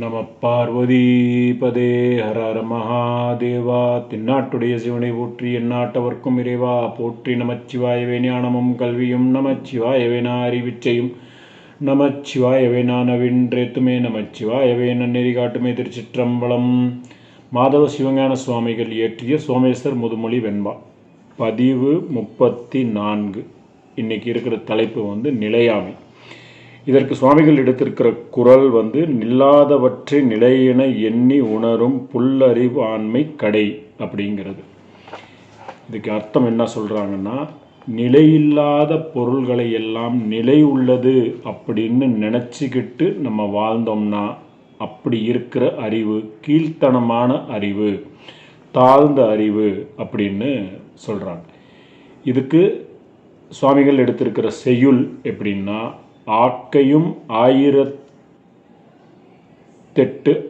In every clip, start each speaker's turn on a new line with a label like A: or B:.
A: நம பார்வதிபதே ஹர ஹர மகாதேவா. தென்னாட்டுடைய சிவனை போற்றி எந்நாட்டவர்க்கும் இறைவா. போற்றி நமச்சிவாயவே ஞானமும் கல்வியும் நமச்சிவாயவே அறிவிச்சையும் நமச்சிவாயவே நான் நமச்சிவாயவே நன்னெறி காட்டுமே திருச்சிற்றம்பலம். மாதவ சிவஞான சுவாமிகள் இயற்றிய சோமேஸ்வர் முதுமொழி வெண்பா. பதிவு முப்பத்தி நான்கு. இன்னைக்கு இருக்கிற தலைப்பு வந்து நிலையாமை. இதற்கு சுவாமிகள் எடுத்திருக்கிற குரல் வந்து நில்லாதவற்றை நிலையென எண்ணி உணரும் புல்லறிவு ஆண்மை கடை அப்படிங்கிறது. இதுக்கு அர்த்தம் என்ன சொல்கிறாங்கன்னா நிலையில்லாத பொருள்களை எல்லாம் நிலை உள்ளது அப்படின்னு நினச்சிக்கிட்டு நம்ம வாழ்ந்தோம்னா அப்படி இருக்கிற அறிவு கீழ்த்தனமான அறிவு தாழ்ந்த அறிவு அப்படின்னு சொல்கிறாங்க இதுக்கு சுவாமிகள் எடுத்திருக்கிற செய்யுள் எப்படின்னா ஆக்கையும் ஆயிரத்தெட்டு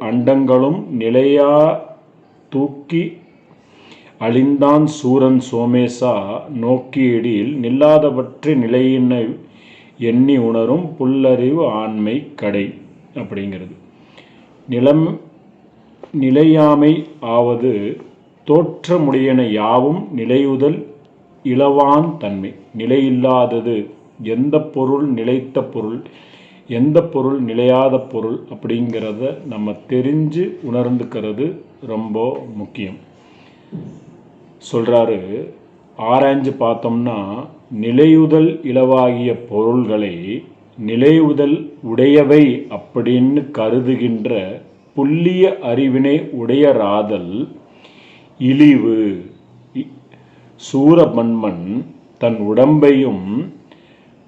A: அண்டங்களும் நிலையா தூக்கி அழிந்தான் சூரன் சோமேசா நோக்கியடியில் நில்லாதவற்றை நிலையினை எண்ணி உணரும் புல்லறிவு ஆண்மை கடை அப்படிங்கிறது. நிலம் நிலையாமை ஆவது தோற்றமுடையன யாவும் நிலையுதல் இளவான் தன்மை. நிலையில்லாதது எந்த பொருள் நிலைத்த பொருள் எந்த பொருள் நிலையாத பொருள் அப்படிங்கிறத நம்ம தெரிஞ்சு உணர்ந்துக்கிறது ரொம்ப முக்கியம். சொல்கிறாரு ஆராய்ஞ்சு பார்த்தோம்னா நிலையுதல் இளவாகிய பொருள்களை நிலையுதல் உடையவை அப்படின்னு கருதுகின்ற புல்லிய அறிவினை உடையராதல் இழிவு சூரமன்மன் தன் உடம்பையும்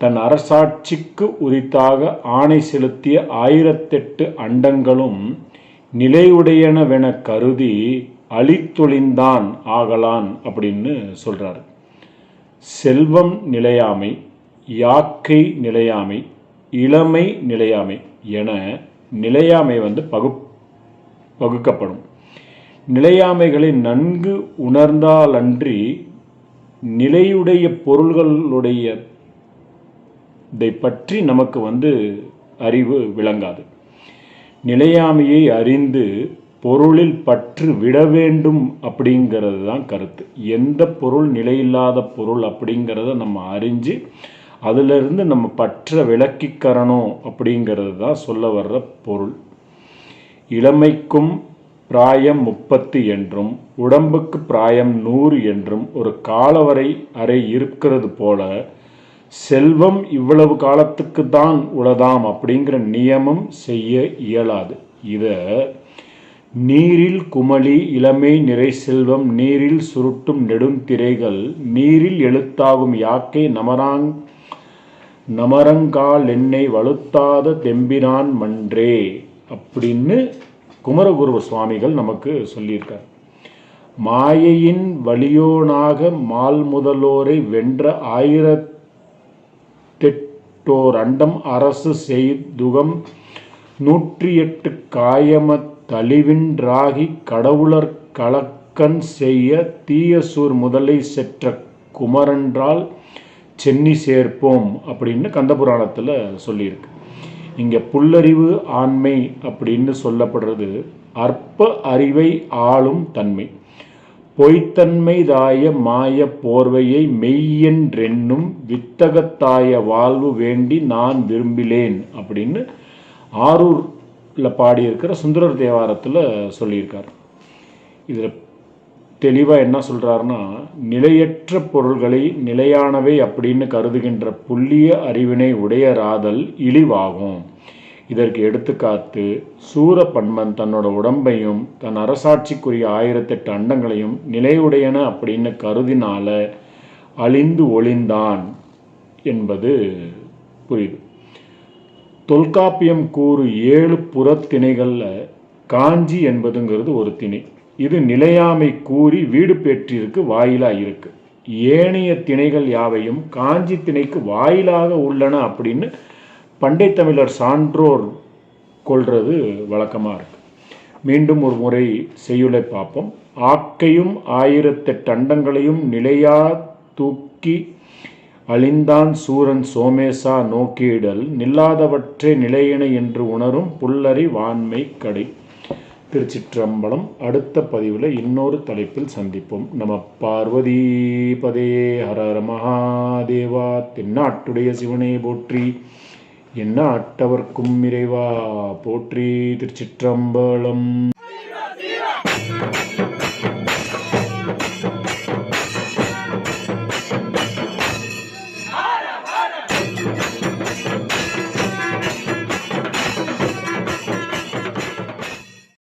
A: தன் அரசாட்சிக்கு உரித்தாக ஆணை செலுத்திய ஆயிரத்தெட்டு அண்டங்களும் நிலையுடையனவென கருதி அழித்தொழிந்தான் ஆகலான் அப்படின்னு சொல்கிறார் செல்வம் நிலையாமை யாக்கை நிலையாமை இளமை நிலையாமை என நிலையாமை வந்து பகு பகுக்கப்படும். நிலையாமைகளை நன்கு உணர்ந்தாலன்றி நிலையுடைய பொருள்களுடைய இதை பற்றி நமக்கு வந்து அறிவு விளங்காது. நிலையாமையை அறிந்து பொருளில் பற்று விட வேண்டும் அப்படிங்கிறது தான் கருத்து. எந்த பொருள் நிலையில்லாத பொருள் அப்படிங்கிறத நம்ம அறிஞ்சு அதிலிருந்து நம்ம பற்ற விளக்கிக்கரணும் அப்படிங்கிறது தான் சொல்ல வர்ற பொருள். இளமைக்கும் பிராயம் முப்பத்து என்றும் உடம்புக்கு பிராயம் நூறு என்றும் ஒரு காலவரை அறை இருக்கிறது போல செல்வம் இவ்வளவு காலத்துக்கு தான் உளதாம் அப்படிங்கிற நியமம் செய்ய இயலாது. இதை நீரில் குமளி இளமை நிறை செல்வம் நீரில் சுருட்டும் நெடுந்திரைகள் நீரில் எழுத்தாகும் யாக்கை நமராங் நமரங்கால் எண்ணெய் வலுத்தாத தெம்பிரான் மன்றே அப்படின்னு குமரகுருவ சுவாமிகள் நமக்கு சொல்லியிருக்கார். மாயையின் வலியோனாக மால் முதலோரை வென்ற ஆயிரத்தெட்டோர் அண்டம் அரசு செய்துகம் நூற்றி எட்டு காயம தளிவின்றாகி கடவுளர் கலக்கன் செய்ய தீயசூர் முதலை செற்ற குமரன்றால் சென்னி சேர்ப்போம் அப்படின்னு கந்தபுராணத்தில் சொல்லியிருக்கு. இங்கே புல்லறிவு ஆண்மை அப்படின்னு சொல்லப்படுறது அற்ப அறிவை ஆளும் தன்மை. பொய்த்தன்மைதாய மாய போர்வையை மெய்யென்றென்னும் வித்தகத்தாய வாழ்வு வேண்டி நான் விரும்பிலேன் அப்படின்னு ஆரூரில் பாடியிருக்கிற சுந்தரர் தேவாரத்தில் சொல்லியிருக்கார். இதில் தெளிவாக என்ன சொல்கிறாருன்னா நிலையற்ற பொருள்களை நிலையானவை அப்படின்னு கருதுகின்ற புள்ளிய அறிவினை உடையராதல் இழிவாகும். இதற்கு எடுத்துக்காத்து சூரபன்மன் தன்னோட உடம்பையும் தன் அரசாட்சிக்குரிய ஆயிரத்தெட்டு அண்டங்களையும் நிலையுடையன அப்படின்னு கருதினால அழிந்து ஒளிந்தான் என்பது புரியுது. தொல்காப்பியம் கூறு ஏழு புறத்திணைகளில் காஞ்சி என்பதுங்கிறது ஒரு திணை. இது நிலையாமை கூறி வீடு பெற்றிருக்கு வாயிலாக இருக்கு. ஏனைய திணைகள் யாவையும் காஞ்சி திணைக்கு வாயிலாக உள்ளன அப்படின்னு பண்டை தமிழர் சான்றோர் கொள்வது வழக்கமாக இருக்குது மீண்டும் ஒரு முறை செய்யுளை பார்ப்போம். ஆக்கையும் ஆயிரத்தெட்டு அண்டங்களையும் நிலையா தூக்கி அழிந்தான் சூரன் சோமேசா நோக்கிடல். நில்லாதவற்றே நிலையினை என்று உணரும் புல்லறி வான்மை கடை திருச்சிற்றம்பலம். அடுத்த பதிவில் இன்னொரு தலைப்பில் சந்திப்போம். நம பார்வதி பதே ஹர மகாதேவா. தென்னாட்டுடைய சிவனே போற்றி. என்ன அட்டவர்க்கும் இறைவா போற்றி திருச்சிற்றம்பலம்.